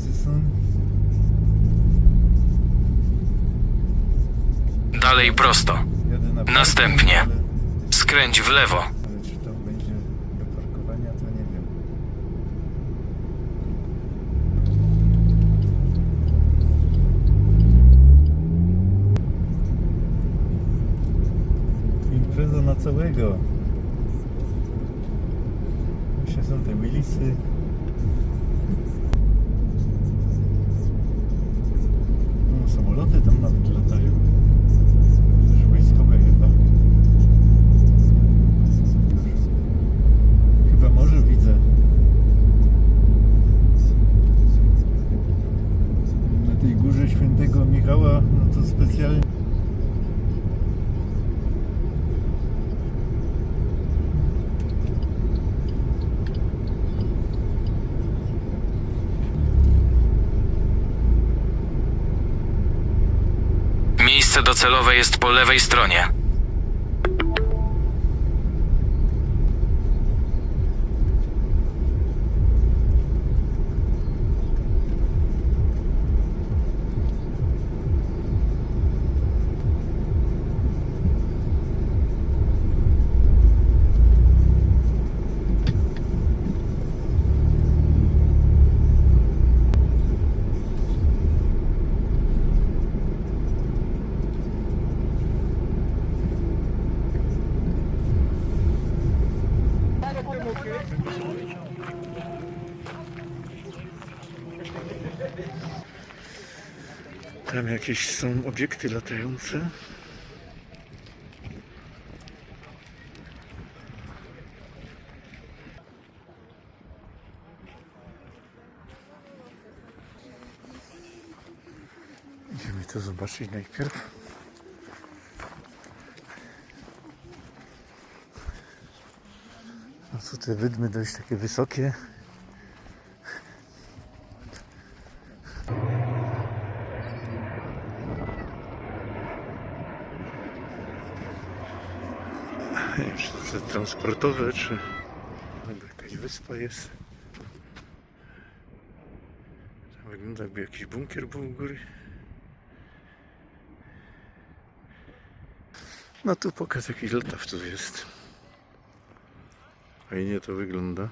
Są. Dalej prosto. Następnie. Skręć w lewo. ale czy to będzie do parkowania, to nie wiem. Impreza na całego. Właśnie są te milisy. Miejsce docelowe jest po lewej stronie. Tam jakieś są obiekty latające. Idziemy to zobaczyć najpierw. A tu te wydmy dość takie wysokie. Nie wiem, czy to transportowe, czy jakaś wyspa jest. Tam wygląda jakby jakiś bunkier był u góry. No tu pokaz jakichś latawców jest. Fajnie to wygląda.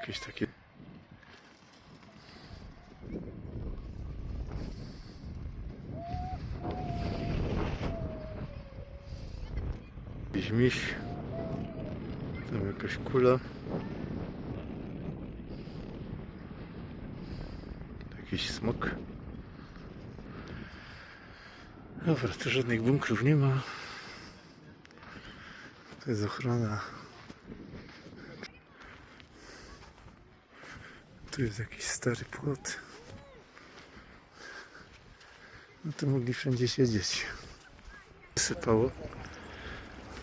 Jakieś takie. Jakiś miś. Tam jakaś kula. Jakiś smok. Dobra, tu żadnych bunkrów nie ma. To jest ochrona. Tu jest jakiś stary płot. No to mogli wszędzie siedzieć. Sypało.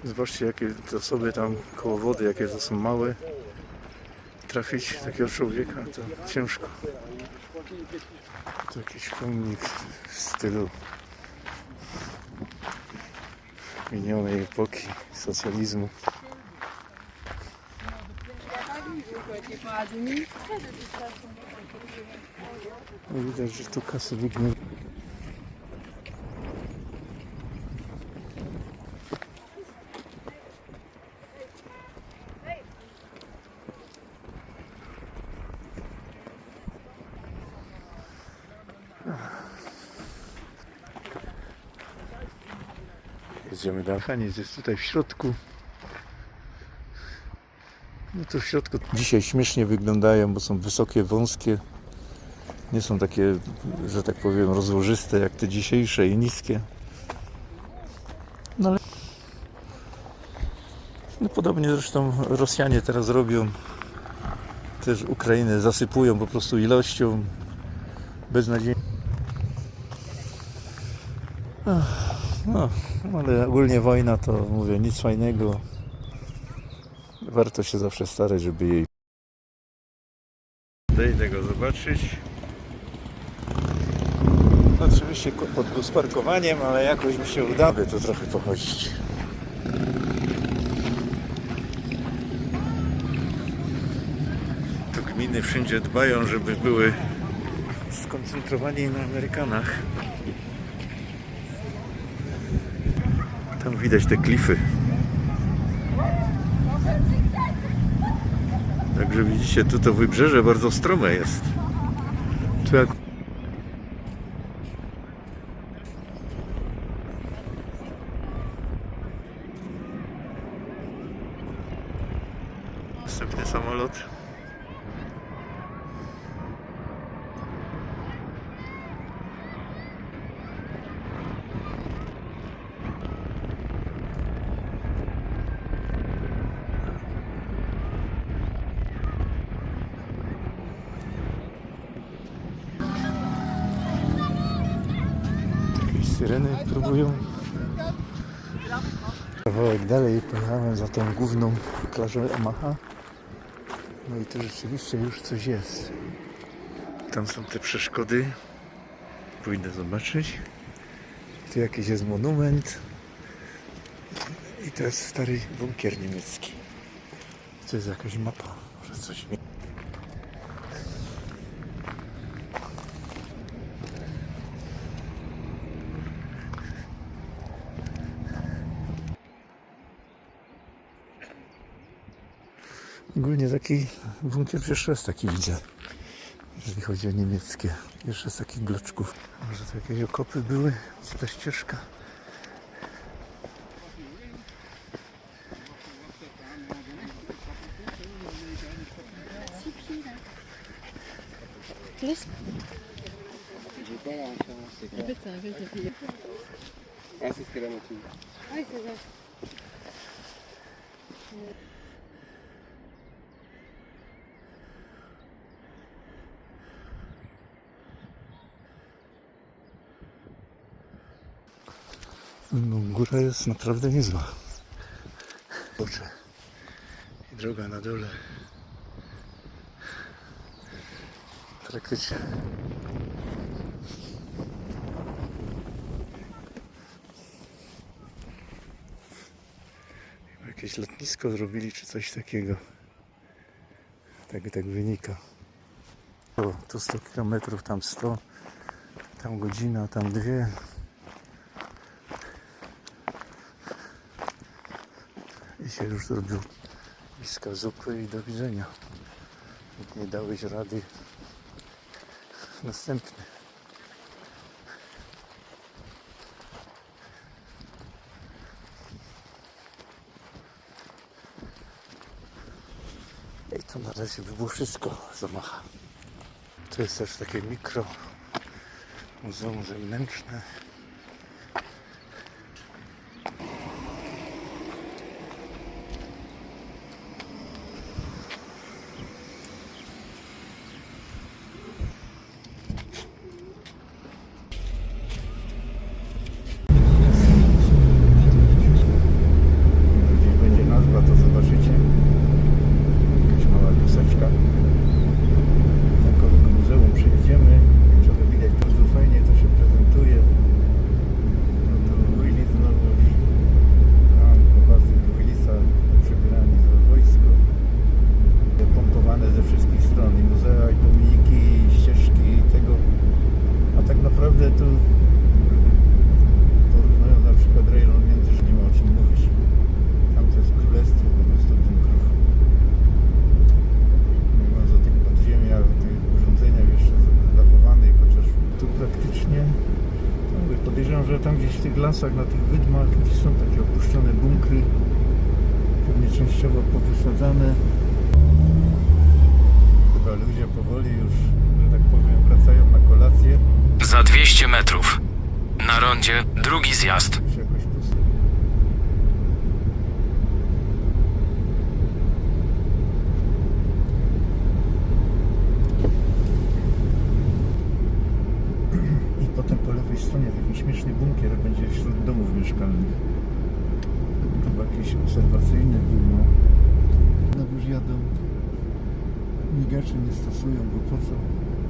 Zobaczcie jakie sobie tam koło wody, jakie to są małe. Trafić takiego człowieka to ciężko. To jakiś pomnik w stylu minionej epoki socjalizmu. No widać, że tu kasy wygnie. Jedziemy dalej. Haniec jest tutaj w środku. No to w środku dzisiaj śmiesznie wyglądają, bo są wysokie, wąskie. Nie są takie, że tak powiem, rozłożyste jak te dzisiejsze i niskie. No ale no podobnie zresztą Rosjanie teraz robią. Też Ukrainę zasypują po prostu ilością beznadziejnie. Ach, No, ale ogólnie wojna to mówię nic fajnego. Warto się zawsze starać, żeby jej. Daj tego zobaczyć. Oczywiście kłopot był z parkowaniem, ale jakoś mi się uda, by to trochę pochodzić. To gminy wszędzie dbają, żeby były skoncentrowani na Amerykanach. Tam widać te klify. Także widzicie, tu to wybrzeże bardzo strome jest jak Następny samolot. Jakieś syreny próbują. Kawałek dalej pojechałem za tą główną plażę Omaha. No i tu rzeczywiście już coś jest. Tam są te przeszkody. Pójdę zobaczyć. Tu jakiś jest monument. I to jest stary bunkier niemiecki. To jest jakaś mapa. Może coś. Ogólnie taki bunkier pierwszy raz taki widzę. Jeżeli chodzi o niemieckie. Jeszcze z takich bloczków. Może to jakieś okopy były? Co ta ścieżka? C'est No, góra jest naprawdę niezła. Boże. I droga na dole. Praktycznie. Jakieś lotnisko zrobili, czy coś takiego. Tak, tak wynika. O, tu 100 km, tam 100, tam godzina, tam dwie. Się już zrobił bliska zupy i do widzenia. Nie dałeś rady. Następny. I to na razie by było wszystko zamacha. To jest też takie mikro muzeum zewnętrzne. Gdzieś będzie nazwa, to zobaczycie. Jakaś mała luseczka. Do tego muzeum przyjedziemy. Trochę widać bardzo fajnie to się prezentuje. No to Willis znowu. Tam chłopacy z Willisa przybierani za wojsko. Pompowane ze wszystkich stron. I muzea, i pomniki, i ścieżki, i tego. A tak naprawdę tu porównując na przykład rejon między, że nie ma o czym mówić. Tam to jest królestwo po prostu bunkrów. Mówiąc o tych podziemiach, o tych urządzeniach jeszcze zachowanych, chociaż tu praktycznie no mówię, podejrzewam, że tam gdzieś w tych lasach, na tych wydmach, gdzie są takie opuszczone bunkry, pewnie częściowo powysadzane. Chyba ludzie powoli już, że tak powiem, wracają na kolację. Za 200 metrów. Na rondzie drugi zjazd. Czy jakoś pusto. I potem po lewej stronie taki śmieszny bunkier będzie wśród domów mieszkalnych. Chyba jakiś obserwacyjny był, no. No już jadą. Migaczy nie stosują, bo po co?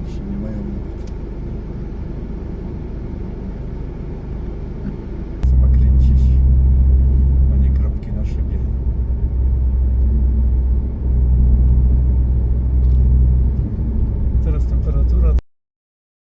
Jeszcze nie mają nawet.